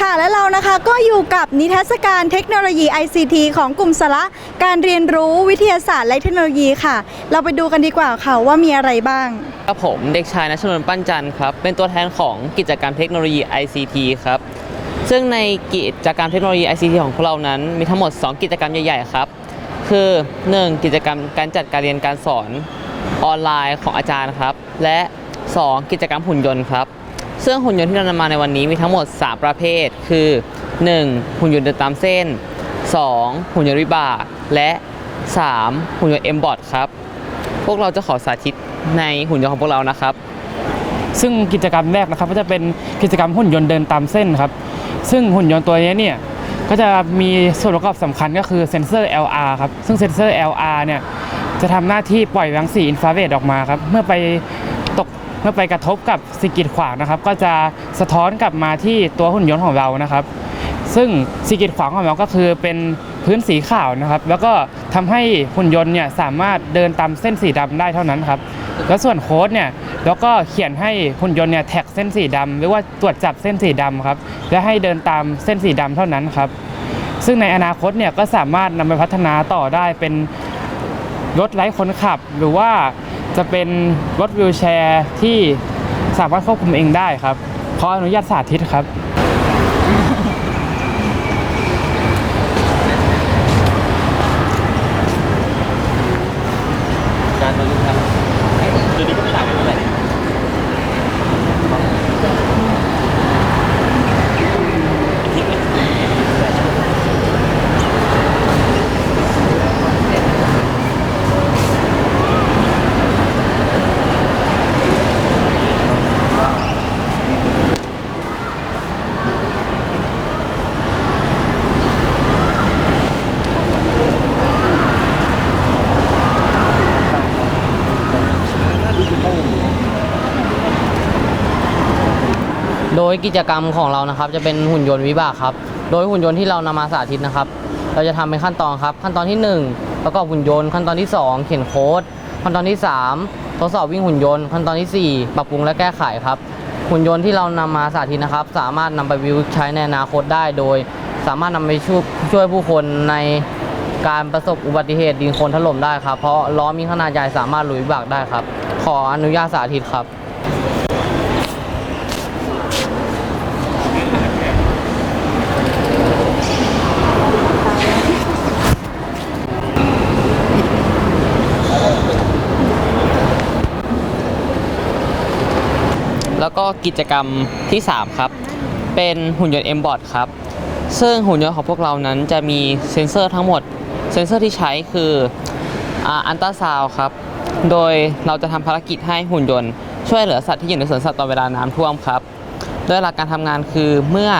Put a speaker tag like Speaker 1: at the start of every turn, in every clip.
Speaker 1: ค่ะและเรานะคะก็อยู่กับนิทรรศการเทคโนโลยี ICT ของกลุ่มสาระการเรียนรู้วิทยาศาสตร์และเทคโนโลยีค่ะ เราไปดูกันดีกว่าค่ะว่ามีอะไรบ้าง
Speaker 2: ครับผมเด็กชายนัชนนปั้นจันทร์ครับ เป็นตัวแทนของกิจกรรมเทคโนโลยี ICT ครับ ซึ่งในกิจกรรมเทคโนโลยี ICT ของพวกเรานั้น มีทั้งหมด 2 กิจกรรมใหญ่ๆครับ คือ 1. กิจกรรมการจัดการเรียนการสอนออนไลน์ของอาจารย์ครับ และ 2. กิจกรรมหุ่นยนต์ครับ ซึ่งหุ่นยนต์ที่เรานำมาในวันนี้มีทั้งหมด 3 ประเภท คือ 1. หุ่นยนต์เดินตามเส้น 2. หุ่นยนต์วิบากและ 3. หุ่นยนต์เอ็มบอทครับ พวกเราจะขอสาธิตในหุ่นยนต์ของพวกเรานะครับ
Speaker 3: ซึ่งกิจกรรมแรกนะครับก็จะเป็นกิจกรรมหุ่นยนต์เดินตามเส้นครับ ซึ่งหุ่นยนต์ตัวนี้เนี่ยก็จะมีส่วนประกอบสำคัญก็คือเซ็นเซอร์ LR ครับ ซึ่งเซ็นเซอร์ LR เนี่ยจะทำหน้าที่ปล่อยรังสีอินฟราเรดออกมาครับ เมื่อไป เมื่อไปกระทบกับสิ่งกีดขวางนะครับ ก็จะสะท้อนกลับมาที่ตัวหุ่นยนต์ของเรานะครับ ซึ่งสิ่งกีดขวางของเราก็คือเป็นพื้นสีขาวนะครับ แล้วก็ทำให้หุ่นยนต์เนี่ยสามารถเดินตามเส้นสีดำได้เท่านั้นครับแล้วส่วนโค้ดเนี่ยแล้วก็เขียนให้หุ่นยนต์เนี่ยแท็กเส้นสีดำหรือว่าตรวจจับเส้นสีดำครับและให้เดินตามเส้นสีดำเท่านั้นครับ ซึ่งในอนาคตเนี่ยก็สามารถนำไปพัฒนาต่อได้เป็นรถไร้คนขับ หรือว่า จะเป็นรถวิวแชร์ที่สามารถควบคุมเองได้ครับขออนุญาตสาธิตครับ
Speaker 2: การบรรลุครับเดี๋ยวนี้ก็ไม่หลับเลย โดยกิจกรรมของเรานะครับ จะเป็นหุ่นยนต์วิบากครับ โดยหุ่นยนต์ที่เรานำมาสาธิตนะครับ เราจะทำเป็นขั้นตอนครับ ขั้นตอนที่ 1 ประกอบหุ่นยนต์ขั้นตอนที่ 2 เขียนโค้ด ขั้นตอนที่ 3 ทดสอบวิ่งหุ่นยนต์ขั้นตอนทีสี่4 ปรับปรุงและแก้ไขครับ หุ่นยนต์ที่เรานำมาสาธิตนะครับ สามารถนำไปวิวใช้ในอนาคตได้ โดย สามารถนำไปช่วยช่วยผู้คนในการประสบอุบัติเหตุดินโคลนถล่มได้ครับ เพราะล้อมีขนาดใหญ่สามารถลุยวิบากได้ครับ ขออนุญาตสาธิตครับ แล้วก็กิจกรรมที่ 3 ครับ เป็นหุ่นยนต์ M bot ครับ ซึ่งหุ่นยนต์ของพวกเรานั้นจะมีเซ็นเซอร์ทั้งหมด เซ็นเซอร์ที่ใช้คืออันตราซาวครับ โดยเราจะทำภารกิจให้หุ่นยนต์ ช่วยเหลือสัตว์ที่อยู่ในสวนสัตว์ตอนเวลาน้ำท่วมครับ โดยหลักการทำงานคือเมื่อ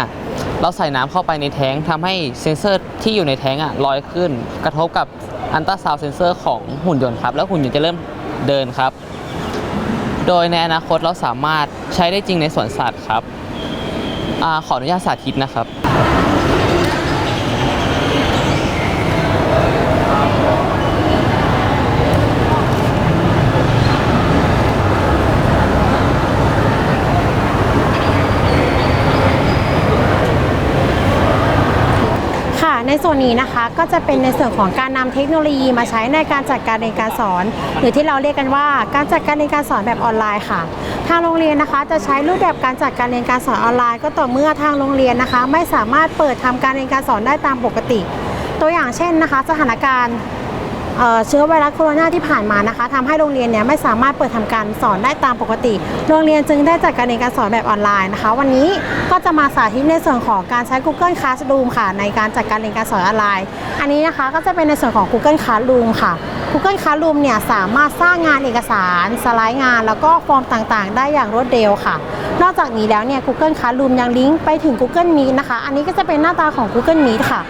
Speaker 2: เราใส่น้ำเข้าไปในแท้งทำให้เซ็นเซอร์ที่อยู่ในแท้งอะลอยขึ้น กระทบกับอันตราซาวเซนเซอร์ของหุ่นยนต์ครับ แล้วหุ่นยนต์จะเริ่มเดินครับ โดยในอนาคตเราสามารถใช้ได้จริงในสวนสัตว์ครับอขออนุญาตสาธิตนะครับ
Speaker 4: ในส่วนนี้นะคะ ก็จะเป็นในส่วนของการนำเทคโนโลยีมาใช้ในการจัดการเรียนการสอน หรือที่เราเรียกกันว่าการจัดการเรียนการสอนแบบออนไลน์ค่ะ ทางโรงเรียนนะคะจะใช้รูปแบบการจัดการเรียนการสอนออนไลน์ ก็ต่อเมื่อทางโรงเรียนนะคะ ไม่สามารถเปิดทำการเรียนการสอนได้ตามปกติ ตัวอย่างเช่นนะคะ สถานการณ์ เชื้อไวรัสโคโรนาที่ผ่านมานะคะทำให้โรงเรียนเนี่ยไม่สามารถเปิดทำการสอนได้ตามปกติ โรงเรียนจึงได้จัดการเรียนการสอนแบบออนไลน์นะคะ วันนี้ก็จะมาสาธิตในส่วนของการใช้ Google Classroom ค่ะ ในการจัดการเรียนการสอนออนไลน์ อันนี้นะคะก็จะเป็นในส่วนของ Google Classroom ค่ะ Google Classroom เนี่ยสามารถสร้างงานเอกสาร สไลด์งาน แล้วก็ฟอร์มต่างๆ ได้อย่างรวดเร็วค่ะ นอกจากนี้แล้วเนี่ย Google Classroom ยังลิงก์ไปถึง Google Meet นะคะ อันนี้ก็จะเป็นหน้าตาของ Google Meet ค่ะ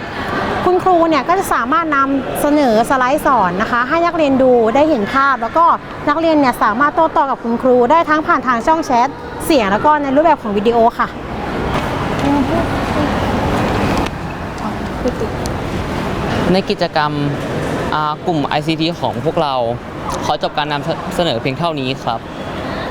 Speaker 4: คุณครูเนี่ยก็จะสามารถนำเสนอสไลด์สอนนะคะ ให้นักเรียนดูได้เห็นภาพ แล้วก็นักเรียนเนี่ยสามารถโต้ตอบกับคุณครูได้ทั้งผ่านทางช่องแชทเสียงแล้วก็ในรูปแบบของวิดีโอค่ะ
Speaker 2: ในกิจกรรมกลุ่ม ICT ของพวกเรา ขอจบการนำเสนอเพียงเท่านี้ครับ